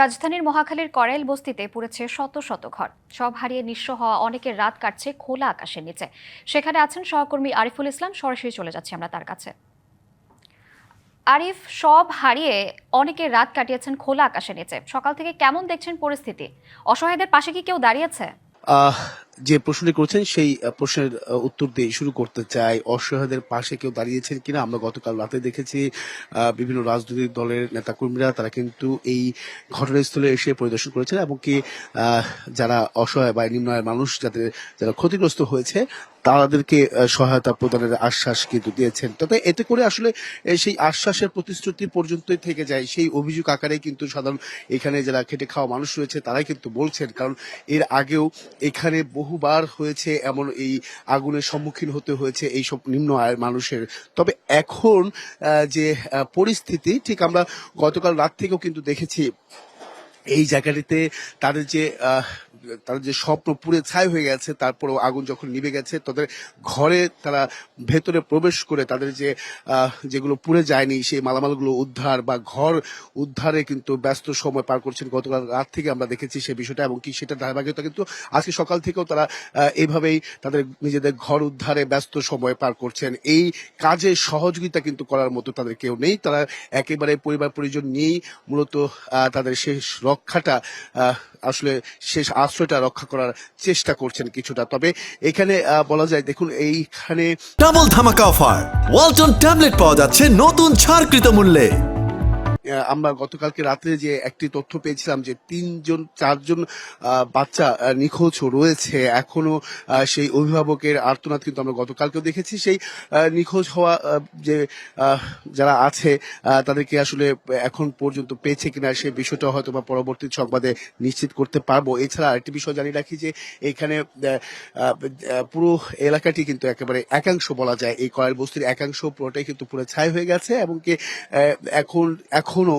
রাজধানীর মহাখালীর করাইল বস্তিতে পুড়েছে শত শত ঘর। সব হারিয়ে নিঃস্ব হওয়া অনেকের রাত কাটছে খোলা আকাশের নিচে। সেখানে আছেন সহকর্মী আরিফুল ইসলাম। সরাসরি চলে যাচ্ছি আমরা তার কাছে। আরিফ, সব হারিয়ে অনেকে রাত কাটিয়েছেন খোলা আকাশের নিচে। সকাল থেকে কেমন দেখছেন পরিস্থিতি? অসহায়দের পাশে কি কেউ দাঁড়িয়েছে যে প্রশ্নটি করেছেন, সেই প্রশ্নের উত্তর দিয়ে শুরু করতে চাই। অসহায়দের পাশে কেউ দাঁড়িয়েছেন কিনা? আমরা গতকাল রাতে দেখেছি বিভিন্ন রাজনৈতিক দলের নেতাকর্মীরা, তারা কিন্তু এই ঘটনাস্থলে এসে পরিদর্শন করেছেন এবং কি যারা অসহায় বা নিম্ন মানুষ, যাদের, যারা ক্ষতিগ্রস্ত হয়েছে তাদেরকে সহায়তা প্রদানের আশ্বাস কিন্তু দিয়েছেন। তবে এতে করে আসলে সেই আশ্বাসের প্রতিশ্রুতি পর্যন্তই থেকে যায়। সেই অভিযোগ আকারে কিন্তু সাধারণ এখানে যারা খেটে খাওয়া মানুষ রয়েছে, তারাই কিন্তু বলছেন। কারণ এর আগেও এখানে বহুবার হয়েছে এমন এই আগুনের সম্মুখীন হতে হয়েছে এই সব নিম্ন আয়ের মানুষের। তবে এখন যে পরিস্থিতি, ঠিক আমরা গতকাল রাত থেকেও কিন্তু দেখেছি, এই জায়গাটিতে তাদের যে তাদের যে স্বপ্ন পুড়ে ছাই হয়ে গেছে, তারপরেও আগুন যখন নিভে গেছে, তাদের ঘরে তারা ভেতরে প্রবেশ করে তাদের যে যেগুলো পুড়ে যায়নি, সেই মালামালগুলো উদ্ধার বা ঘর উদ্ধারে কিন্তু ব্যস্ত সময় পার করছেন। গতকাল রাত থেকে আমরা দেখেছি সেই বিষয়টা এবং কি সেটা ধারাবাহিকতা কিন্তু আজকে সকাল থেকেও তারা এইভাবেই তাদের নিজেদের ঘর উদ্ধারে ব্যস্ত সময় পার করছেন। এই কাজে সহযোগিতা কিন্তু করার মতো তাদের কেউ নেই। তারা একেবারে পরিবার পরিজন নিয়েই মূলত তাদের শেষ রক্ষাটা আসলে শেষ আশ্রয়টা রক্ষা করার চেষ্টা করছেন কিছুটা। তবে এখানে বলা যায়, দেখুন, এইখানে ডাবল ধামাকা অফার ওয়ালটন ট্যাবলেট পাওয়া যাচ্ছে নতুন ছাড়কৃত মূল্যে। আমরা গতকালকে রাত্রে যে একটি তথ্য পেয়েছিলাম যে তিনজন চারজন বাচ্চা নিখোঁজ রয়েছে এখনও সেই অভিভাবকের আর্তনাদ কিন্তু আমরা গতকালকেও দেখেছি। সেই নিখোঁজ হওয়া যে যারা আছে তাদেরকে আসলে এখন পর্যন্ত পেয়েছে কিনা সেই বিষয়টা হয়তো বা পরবর্তী সংবাদে নিশ্চিত করতে পারব। এছাড়া আরেকটি বিষয় জানিয়ে রাখি যে এখানে পুরো এলাকাটি কিন্তু একেবারে একাংশ বলা যায়। এই কয়েল বস্তির একাংশ পুরোটাই কিন্তু পুরো ছাই হয়ে গেছে এবং কি আহ, এখন এখনও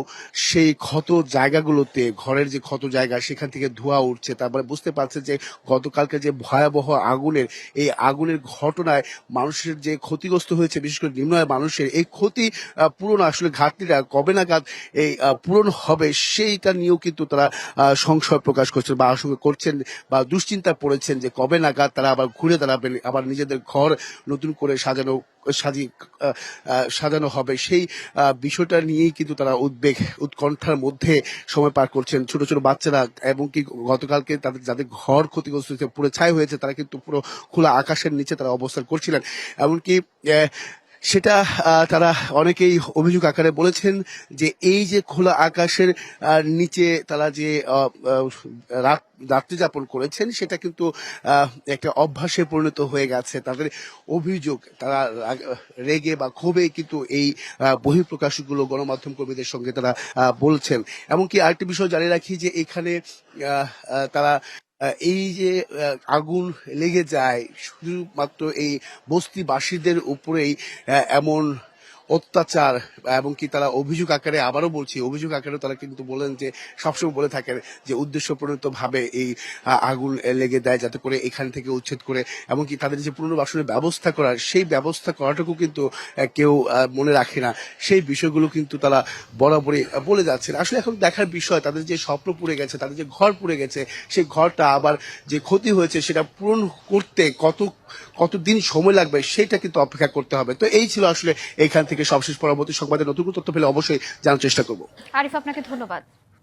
সেই ক্ষত জায়গাগুলোতে, ঘরের যে ক্ষত জায়গা, সেখান থেকে ধোঁয়া উঠছে। তারপরে বুঝতে পারছে যে গতকালকে যে ভয়াবহ আগুনের, এই আগুনের ঘটনায় মানুষের যে ক্ষতিগ্রস্ত হয়েছে, বিশেষ করে নিম্ন মানুষের, এই ক্ষতি পূরণ আসলে ঘাটতিটা কবে নাগাদ, এই পূরণ হবে সেইটা নিয়েও কিন্তু তারা সংশয় প্রকাশ করছেন বা আশঙ্কা করছেন বা দুশ্চিন্তা পড়েছেন যে কবে নাগাদ তারা আবার ঘুরে দাঁড়াবেন, আবার নিজেদের ঘর নতুন করে সাজানো সাজানো হবে। সেই বিষয়টা নিয়েই কিন্তু তারা উদ্বেগ, উৎকণ্ঠার মধ্যে সময় পার করছেন ছোট ছোট বাচ্চারা। এবং কি গতকালকে তাদের, যাদের ঘর ক্ষতিগ্রস্ত হয়েছে, পুরো ছাই হয়েছে, তারা কিন্তু পুরো খোলা আকাশের নিচে তারা অবস্থান করছিলেন। এমনকি সেটা তারা অনেকেই অভিযোগ আকারে বলেছেন যে এই যে খোলা আকাশের নিচে তারা যে রাত রাত্রি যাপন করেছেন, সেটা কিন্তু একটা অভ্যাসে পরিণত হয়ে গেছে। তাদের অভিযোগ, তারা রেগে বা ক্ষোভে কিন্তু এই বহিঃপ্রকাশগুলো গণমাধ্যম কর্মীদের সঙ্গে তারা বলছেন। এমনকি আরেকটি বিষয় জানিয়ে রাখি যে এখানে তারা এই যে আগুন লেগে যায় শুধুমাত্র এই বস্তিবাসীদের উপরেই এমন অত্যাচার এবং কি তারা অভিযোগ আকারে, আবারও বলছি, অভিযোগ আকারে তারা কিন্তু বলেন যে, সবসময় বলে থাকেন যে উদ্দেশ্য ভাবে এই আগুন লেগে দেয় যাতে করে এখান থেকে উচ্ছেদ করে, এমনকি তাদের যে পুনর্বাসনের ব্যবস্থা করার, সেই ব্যবস্থা করাটুকু কিন্তু কেউ মনে রাখে না। সেই বিষয়গুলো কিন্তু তারা বরাবরই বলে যাচ্ছেন। আসলে এখন দেখার বিষয়, তাদের যে স্বপ্ন পুড়ে গেছে, তাদের যে ঘর পুড়ে গেছে, সেই ঘরটা আবার যে ক্ষতি হয়েছে, সেটা পূরণ করতে কত, কতদিন সময় লাগবে, সেটা কিন্তু অপেক্ষা করতে হবে। তো এই ছিল আসলে এখান থেকে সবশেষ পরবর্তী সংবাদে নতুন তথ্য পেলে অবশ্যই জানার চেষ্টা করব। আরিফ আপনাকে ধন্যবাদ।